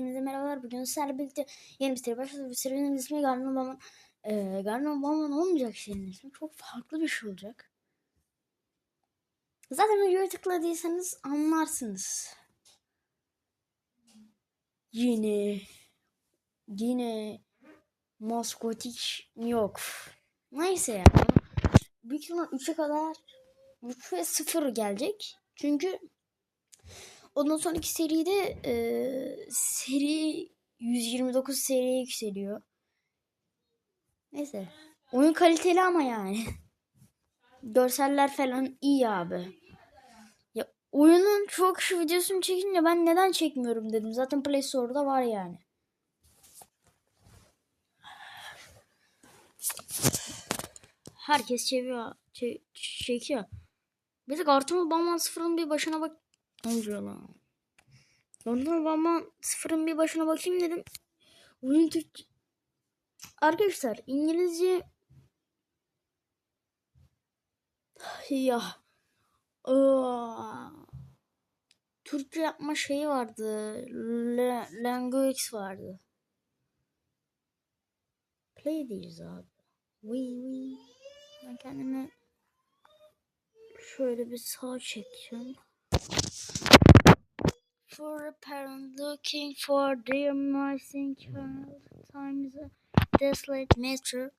Hepinize merhabalar. Bugün sizlerle birlikte yeni bir seri başladı. Bu serinin ismi Garden Obama. Ee, Garden Obama olmayacak serinin ismi. Çok farklı bir şey olacak. Zaten videoya tıkladıysanız anlarsınız. Yine yine maskotik yok. Neyse yani. Büyük ihtimal 3'e kadar 3 ve 0 gelecek. Çünkü Ondan sonraki seride e, seri 129 seriye yükseliyor. Neyse. Oyun kaliteli ama yani. Görseller falan iyi abi. Ya oyunun çok şu videosunu çekince ben neden çekmiyorum dedim. Zaten Play Store'da var yani. Herkes çekiyor. Çe çekiyor. Bir de Artuma Bamban sıfırın bir başına bak. Lan? Ondan Bamban sıfırın bir başına bakayım dedim. Oyun Türk... Arkadaşlar İngilizce ya Türkçe yapma şeyi vardı. La, Language vardı. Play diyeceğiz abi. Wee wee. Ben kendime şöyle bir sağ çekeceğim. For a parent looking for their missing child times a desolate metro.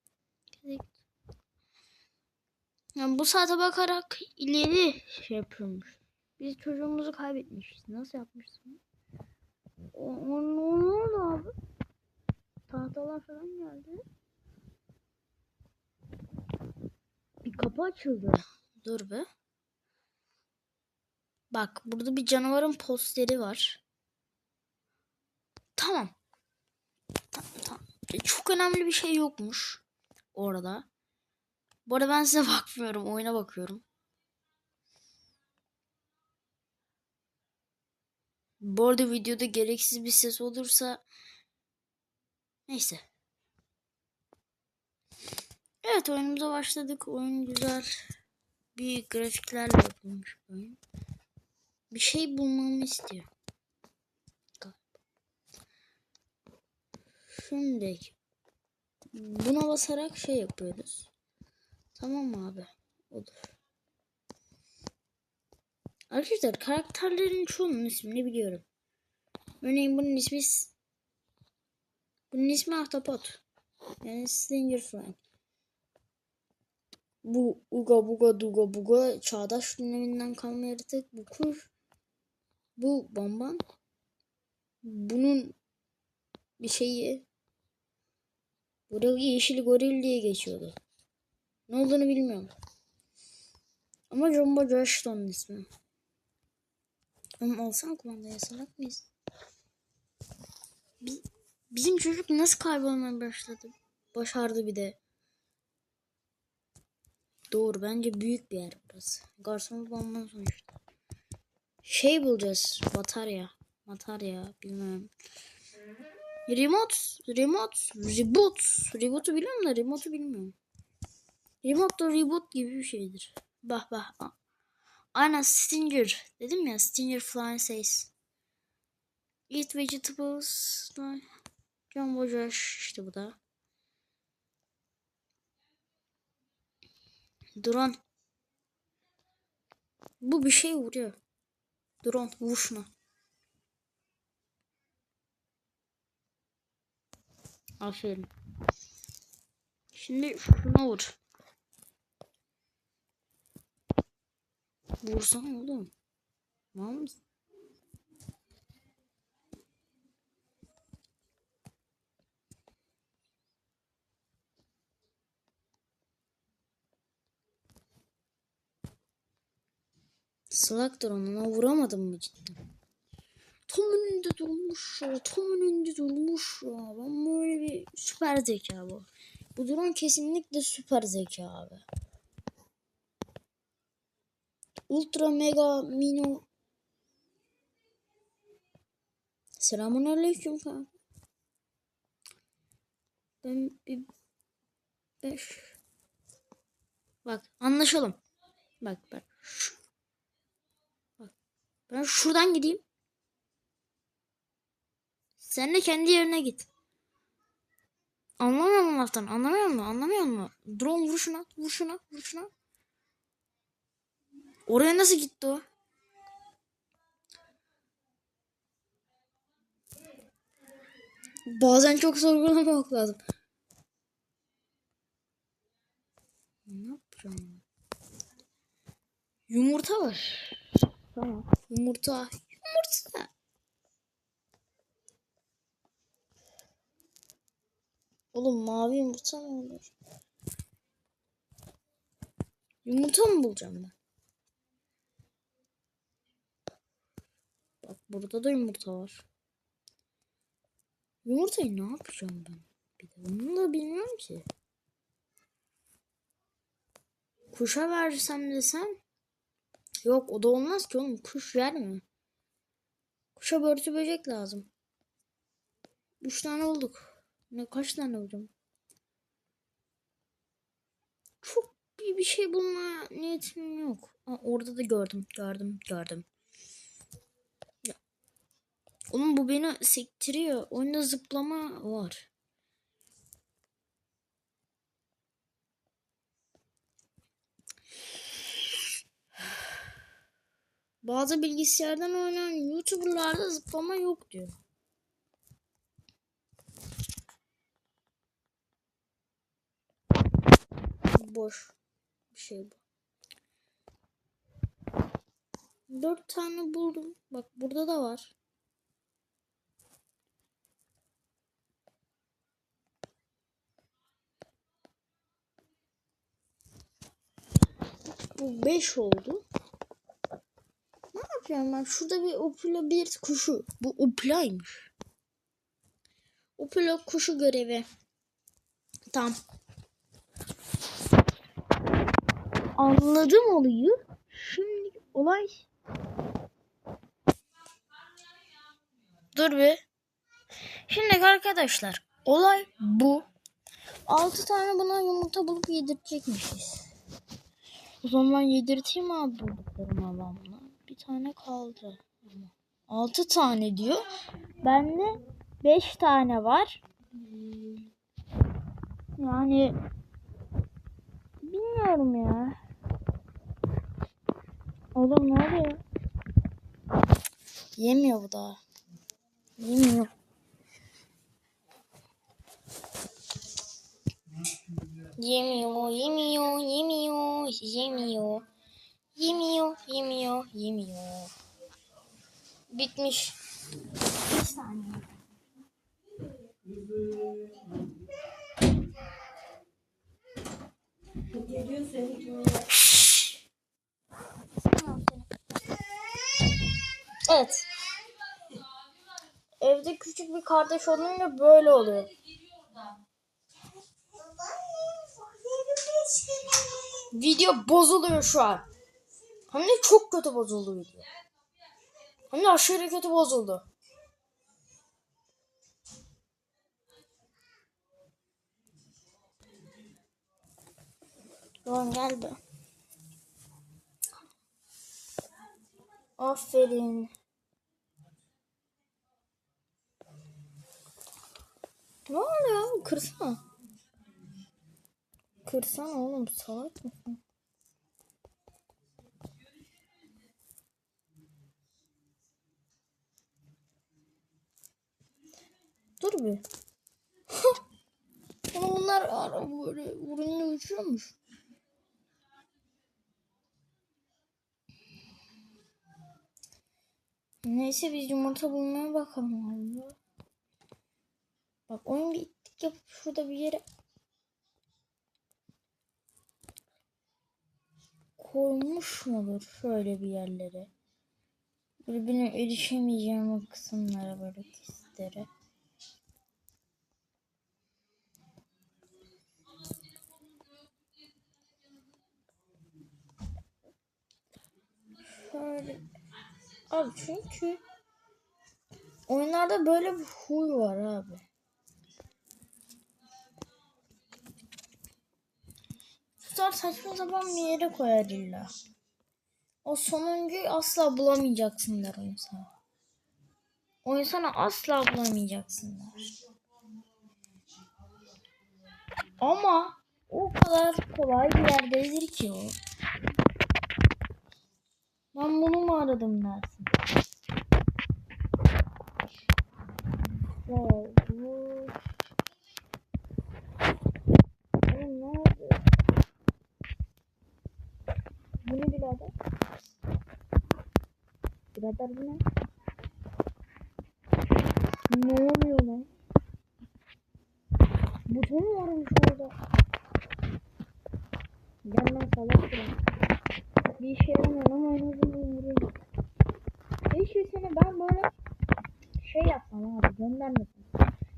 Yani bu saate bakarak ileri şey yapıyormuş. Biz çocuğumuzu kaybetmişiz. Nasıl yapmışsın? O, o ne oldu abi? Tahtalar falan geldi. Bir kapı açıldı. Dur be. Bak burada bir canavarın posteri var. Tamam. Tamam tamam. Çok önemli bir şey yokmuş orada. Bu arada ben size bakmıyorum. Oyuna bakıyorum. Bu arada videoda gereksiz bir ses olursa neyse. Evet oyunumuza başladık. Oyun güzel. Bir grafiklerle yapılmış oyun. Bir şey bulmamı istiyor. Şimdi buna basarak şey yapıyoruz. Tamam abi? Olur. Arkadaşlar karakterlerin çoğunun ismini biliyorum. Örneğin bunun ismi bunun ismi Ahtapot. Yani Stinger Frank. Bu Uga Buga Duga Buga çağdaş döneminden kalma yaratık. Bu kuş. Bu Bamban. Bunun bir şeyi. Burada yeşil goril diye geçiyordu. Ne olduğunu bilmiyorum. Ama Jumbo Josh onun ismi. Ama alsana kumandaya salak mıyız? Bi bizim çocuk nasıl kaybolmaya başladı? Başardı bir de. Doğru bence büyük bir yer burası. Garson bomban sonuçta. Şey bulacağız. Batarya. Batarya bilmem. Remote. Remote. Reboot. Reboot'u biliyorum da remote'u bilmiyorum. Remote da reboot gibi bir şeydir. Bah bah. Aynen Stinger. Dedim ya Stinger Flying Says. Eat vegetables. Jumbo Josh işte bu da. Drone. Bu bir şey vuruyor. Drone vur şuna. Aferin. Şimdi şuna vur. Vursana oğlum. Var mısın? Slaktır ona vuramadım mı cidden? Tam önünde durmuş ya. Tam önünde durmuş ya. Ben böyle bir süper zeka bu. Bu drone kesinlikle süper zeka abi. Ultra mega mino. Selamun aleyküm kanka. Ben bir beş. Bak anlaşalım. Bak ben şu. Ben şuradan gideyim. Sen de kendi yerine git. Anlamıyor musun laftan? Anlamıyor musun? Anlamıyor musun? Drone vur şuna. Vur şuna. Vur şuna. Oraya nasıl gitti o? Bazen çok sorgulamak lazım. Ne yapacağım? Yumurta var. Tamam. Yumurta. Yumurta. Oğlum mavi yumurta mı olur? Yumurta mı bulacağım ben? Bak burada da yumurta var. Yumurtayı ne yapacağım ben? Bir de onu da bilmiyorum ki. Kuşa versem desem. Yok o da olmaz ki oğlum. Kuş yer mi? Kuşa börtü böcek lazım. Üç tane olduk. Ne kaç tane hocam? Çok bir, bir şey bulma niyetim yok. Aa, orada da gördüm. Gördüm. Gördüm. Ya. Oğlum bu beni sektiriyor. Oyunda zıplama var. Bazı bilgisayardan oynayan YouTuber'larda zıplama yok diyor. Boş bir şey bu. Dört tane buldum. Bak burada da var. Bu beş oldu. Ne yapıyorum ben? Şurada bir opula bir kuşu. Bu oplaymış. Opula kuşu görevi. Tamam. Anladım olayı. Şimdi olay... Dur bir. Şimdi arkadaşlar olay bu. 6 tane buna yumurta bulup yedirecekmişiz. O zaman yedirteyim abi bulduklarımı. Bir tane kaldı. 6 tane diyor. Bende 5 tane var. Yani bilmiyorum ya. Oğlum ne oluyor? Yemiyor bu da. Yemiyor. Yemiyor, yemiyor, yemiyor, yemiyor. Yemiyor, yemiyor, yemiyor. Bitmiş. Bir saniye. Evet. Evde küçük bir kardeş olunca böyle oluyor. Video bozuluyor şu an. Hem de çok kötü bozuldu video. Hem de aşırı kötü bozuldu. Tamam gel be. Aferin. Ne oluyor? Kırsana. Kırsana oğlum salak mısın? Dur bir. Ama bunlar ara böyle vurunca uçuyormuş. Neyse biz yumurta bulmaya bakalım abi. Bak oyun bir ittik yapıp şurada bir yere koymuş mudur şöyle bir yerlere. Böyle benim erişemeyeceğim o kısımlara böyle kestlere. Şöyle. Abi çünkü oyunlarda böyle bir huy var abi. Tutar saçma sapan bir yere koyar illa. O sonuncuyu asla bulamayacaksın der oyun sana. O insanı asla bulamayacaksınlar. Ama o kadar kolay bir yerdedir ki o. Ben bunu mu aradım dersin? Wow, bu... Ne birader? Birader bu? Ne oluyor lan? Buton mu varmış orada? Gel lan salak bırak. Bir işe yaramıyor ama en azından vurayım. Keşke seni ben böyle şey yapsam abi göndermesin.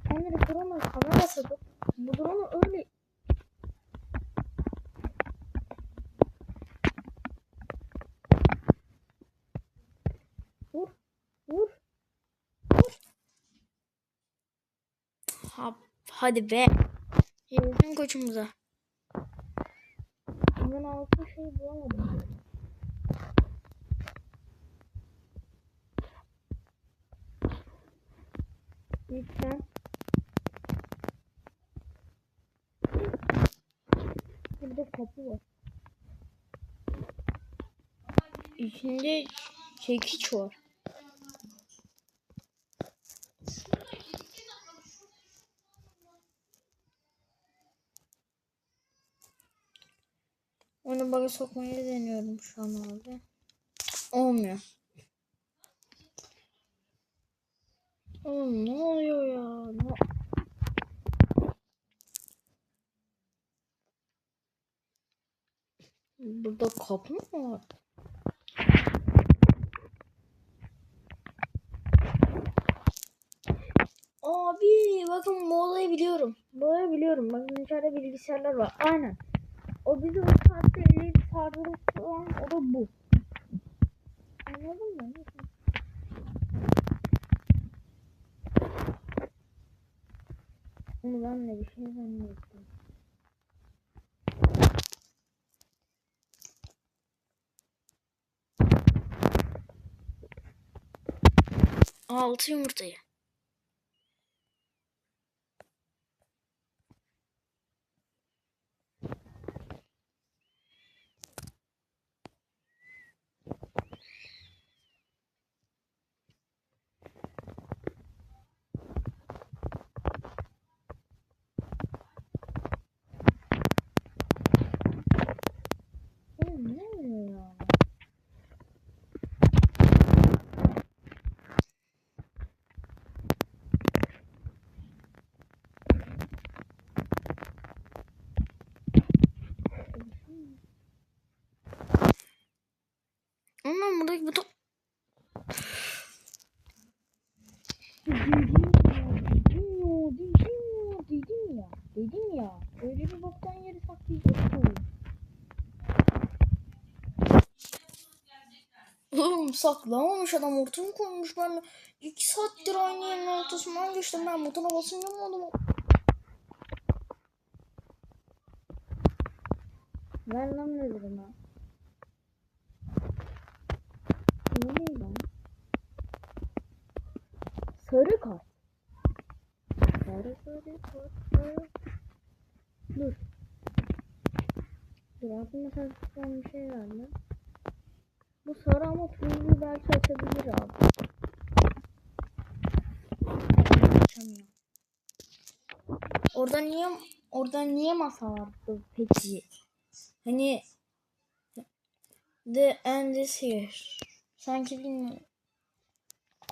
Kendine drone'u kamera satıp bu drone'u öyle Vur. Vur. Vur. Ha, hadi be. Yürüdüm koçumuza. Ben altı şey bulamadım. Lütfen. Burada kapı var. İçinde çekiç var. Onu baga sokmayı deniyorum şu an abi. Olmuyor. Oğlum ne oluyor ya? Ne... Burada kapı mı var? Abi bakın bu olayı biliyorum. Bu olayı biliyorum. Bakın içeride bilgisayarlar var. Aynen. O bizi o saatte elleri sardırıp olan o da bu. Anladın mı? Onu ben de bir şey zannettim. Altı yumurtayı. Oğlum ne oluyor ya? Ama buradaki buton... Dedim ya, dedim ya, dedim ya, dedim ya. Öyle bir boktan yeri saklayacaksın. Oğlum saklamamış adam ortaya koymuş ben iki saattir aynı yerin ortasından geçtim ben butona basınca mı oğlum? Ver lan nedir ha? Ne lan? Sarı kart. Sarı sarı kart. Dur. Dur aklıma sen bir şey geldi. Bu sarı ama turuncu belki açabilir abi. Açamıyor. Orada niye orada niye masa vardı peki? Hani the end is here. Sanki bilmiyorum.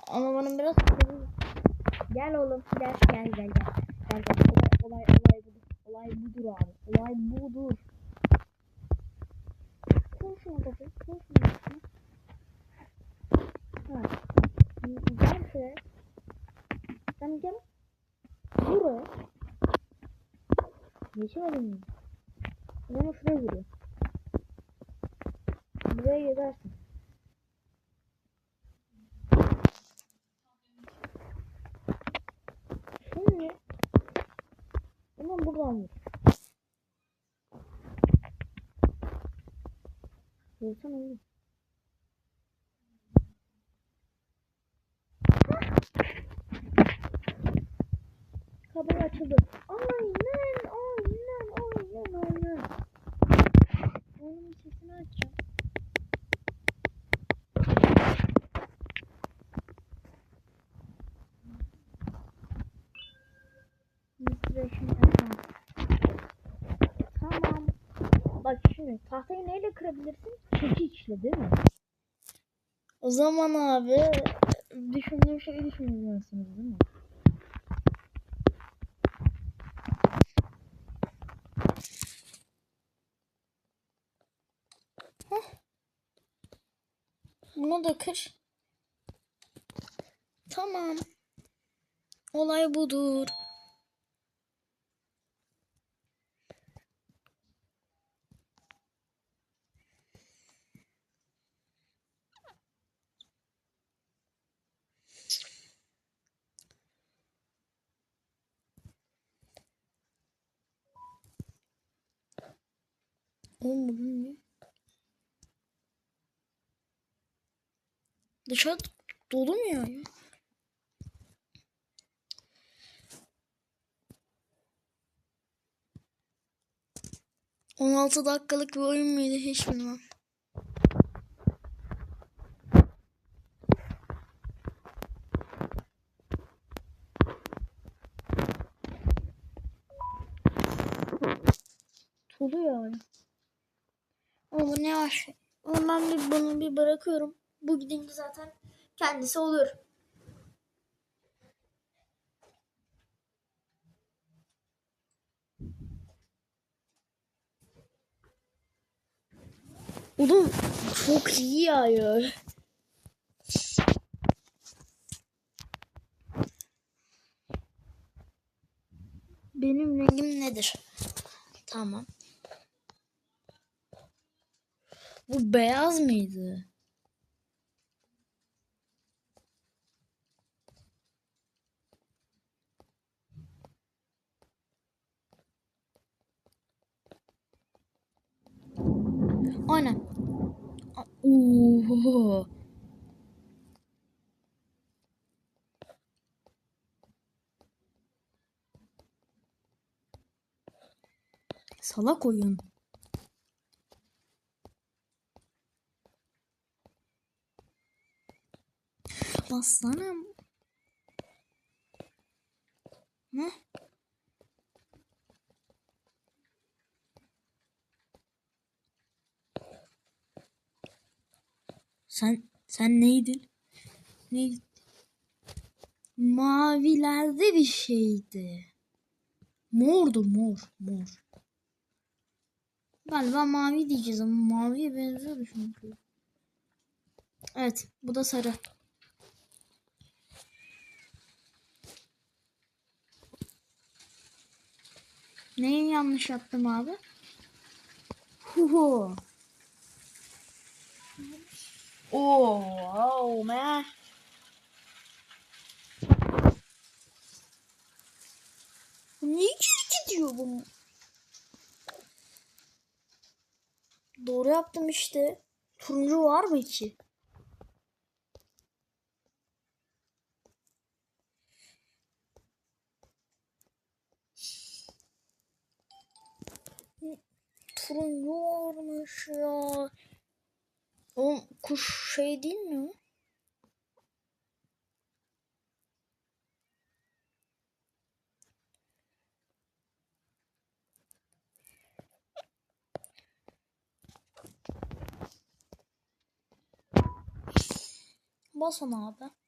Ama bana biraz Gel oğlum gel gel gel gel. Gel gel. Olay olay olay budur. Olay budur abi. Olay budur. Koy şuna kafayı. Ha. Gel şuraya. Sen gel. Buraya. Geçemedin mi? O zaman şuraya vuruyor. Buraya gidersin. Şimdi Ama buradan vur. Vursana oğlum. tabela açıldı. Aynen aynen aynen aynen. Onun sesini açacağım. Tamam. Bak şimdi tahtayı neyle kırabilirsin? Çekiçle değil mi? O zaman abi düşündüğüm şeyi düşünüyorsunuz değil mi? Da kır. Tamam. Olay budur. Oğlum bugün ne? Dışarı dolu mu ya? 16 dakikalık bir oyun muydu hiç bilmem. Tulu yani. Ama ne var? Ama ben bir bunu bir bırakıyorum. Bu gidince zaten kendisi olur. Oğlum çok iyi yağıyor. Benim rengim nedir? Tamam. Bu beyaz mıydı? Aynen. A- Salak oyun. Aslanım. Ne? Sen sen neydin? Neydi? Mavilerde bir şeydi. Mordu mor mor. Galiba mavi diyeceğiz ama maviye benziyor çünkü. Evet bu da sarı. Neyi yanlış yaptım abi? Huhu. Oh, oh man. Niye geri gidiyor bu? Doğru yaptım işte. Turuncu var mı ki? Turuncu varmış ya. O kuş şey değil mi? Bas abi.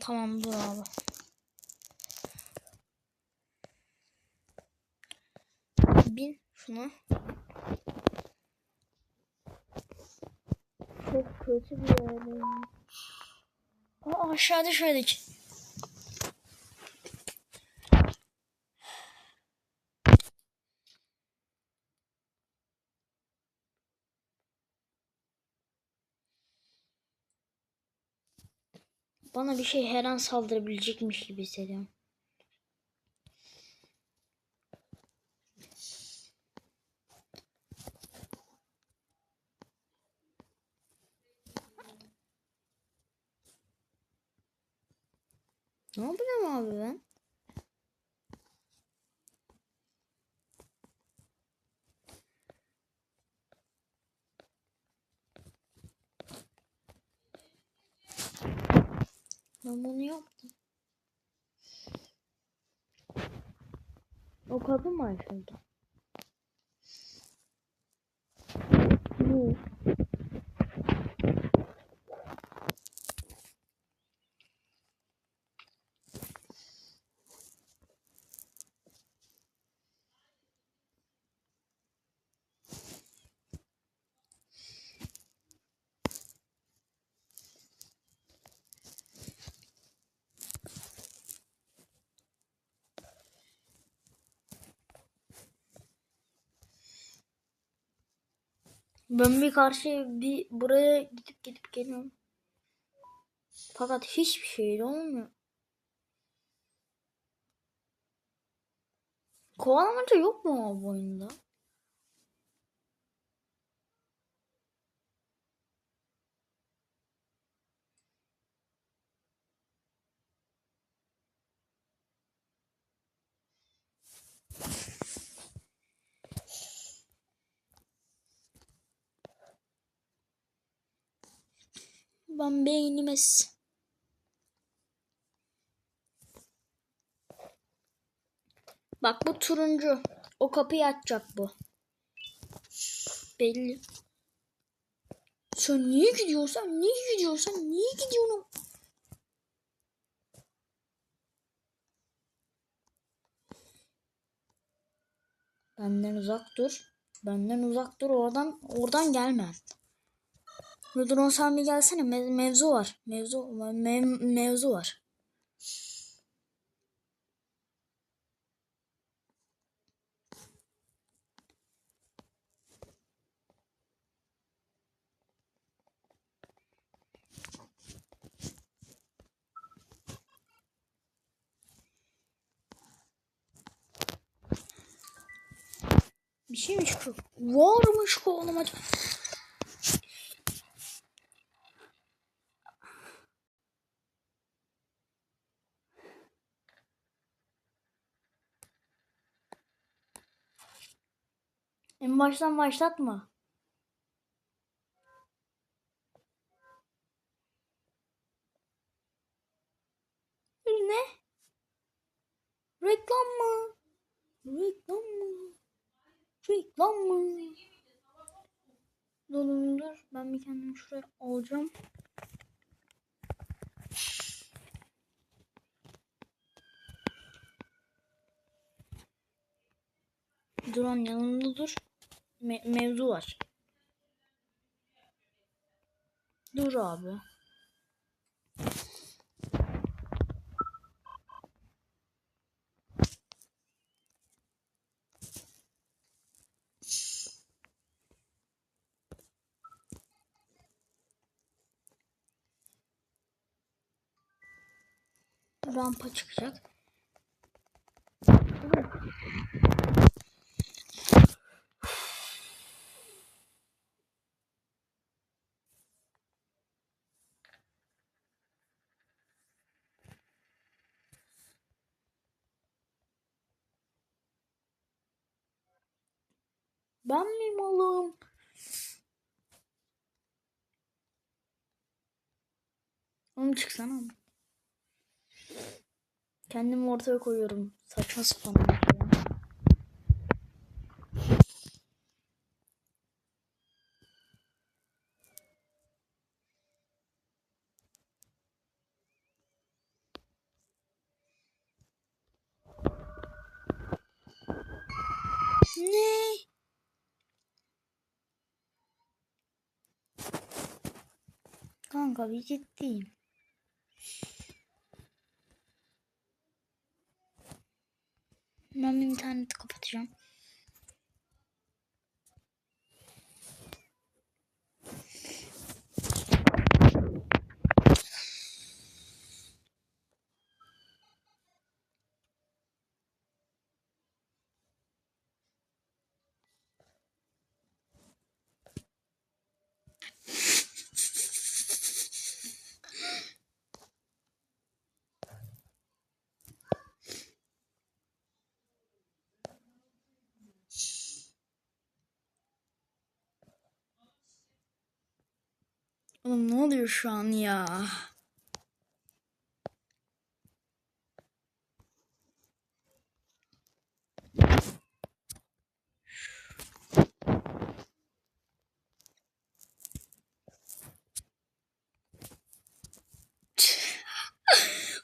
Tamam dur abi. Bin şuna. Çok kötü bir yerdeyim. Aa aşağı düşmedik. Bana bir şey her an saldırabilecekmiş gibi hissediyorum. Ne yapacağım abi ben? Ben bunu yaptım. O kapı mı açıldı? Bu. Ben bir karşıya bir buraya gidip gidip geliyorum. Fakat hiçbir şey olmuyor. Kovalamaca yok mu abi oyunda? Ben beynimiz. Bak bu turuncu. O kapıyı açacak bu. Belli. Sen niye gidiyorsan, niye gidiyorsan, niye gidiyorsun? Benden uzak dur. Benden uzak dur oradan oradan gelme. Müdürün sen bir gelsene Me- mevzu var. Mevzu mev- mevzu var. Bir şey mi çıkıyor? Varmış kovalamaca. Baştan başlatma. Ne? Reklam mı? Reklam mı? Reklam mı? Dur dur dur. Ben bir kendimi şuraya alacağım. Duran yanında dur. Me- mevzu var. Dur abi. Rampa çıkacak. Ben mi malım? Oğlum çıksana. Kendimi ortaya koyuyorum. Saçma sapan. bir şey. Ne? Kanka bir ciddiyim. Ben interneti kapatacağım. Oğlum ne oluyor şu an ya?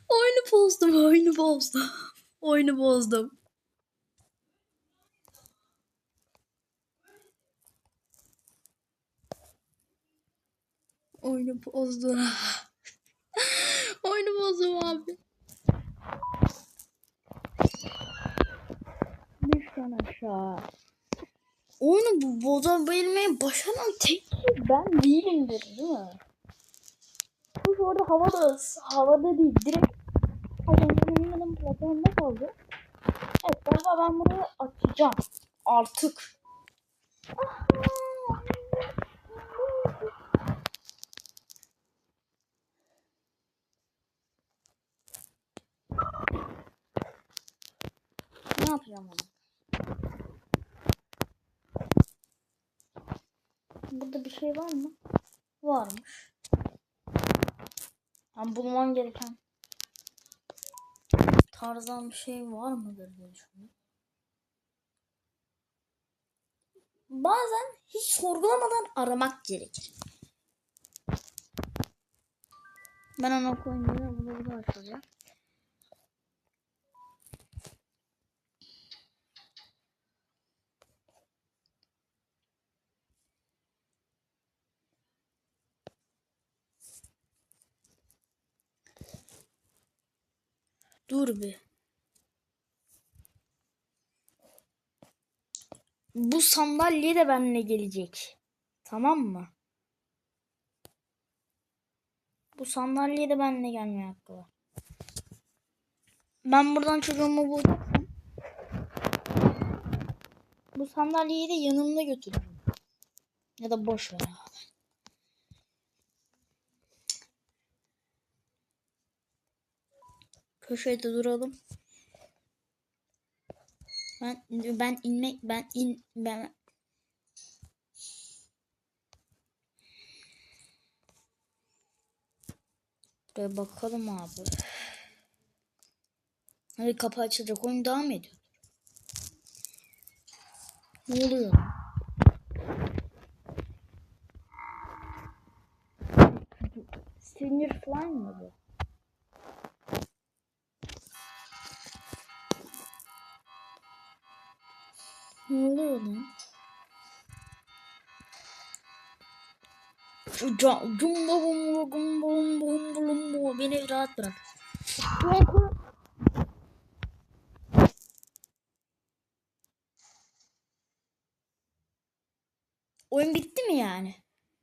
oyunu bozdum, oyunu bozdum. Oyunu bozdum. Oyunu bozdum. oyunu bozdum abi. Düşten aşağı. Oyunu bu bozabilmeyi başaran tek ben değilimdir değil mi? Kuş orada havada, havada değil direkt adamın platformda kaldı. Evet galiba ben burayı açacağım. Artık. Ne yapacağım onu? Burada bir şey var mı? Varmış. Ben bulmam gereken tarzdan bir şey var mıdır diye düşünüyorum. Bazen hiç sorgulamadan aramak gerekir. Ben onu koymayayım. Bunu burada açacağım. Dur bir. Bu sandalye de benimle gelecek. Tamam mı? Bu sandalye de benimle gelmeye hakkı var. Ben buradan çocuğumu bulacaksam bu sandalyeyi de yanımda götürürüm. Ya da boş ver Köşede duralım. Ben ben inmek ben in ben Buraya bakalım abi. Hadi kapı açılacak. Oyun devam ediyor. Ne oluyor? Stranger Fly mı bu? Ne oluyor lan? Bumba gumba bumba bumba lumba beni rahat bırak. Korku- Oyun bitti mi yani?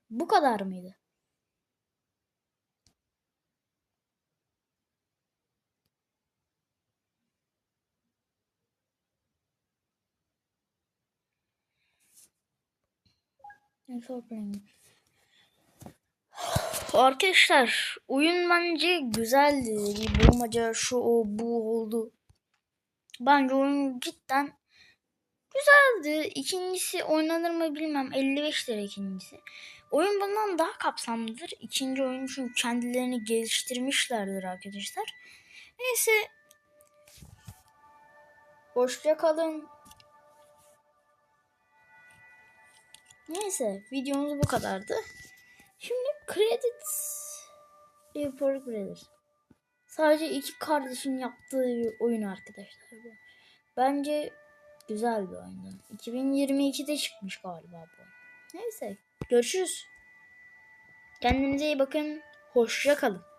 Bu kadar mıydı? Arkadaşlar oyun bence güzeldi. Bir bulmaca şu o bu oldu. Bence oyun cidden güzeldi. İkincisi oynanır mı bilmem. 55 lira ikincisi. Oyun bundan daha kapsamlıdır. İkinci oyun çünkü kendilerini geliştirmişlerdir arkadaşlar. Neyse. Hoşça kalın. Neyse videomuz bu kadardı. Şimdi credits report credits. Sadece iki kardeşin yaptığı bir oyun arkadaşlar bu. Bence güzel bir oyundu. 2022'de çıkmış galiba bu. Neyse görüşürüz. Kendinize iyi bakın. Hoşça kalın.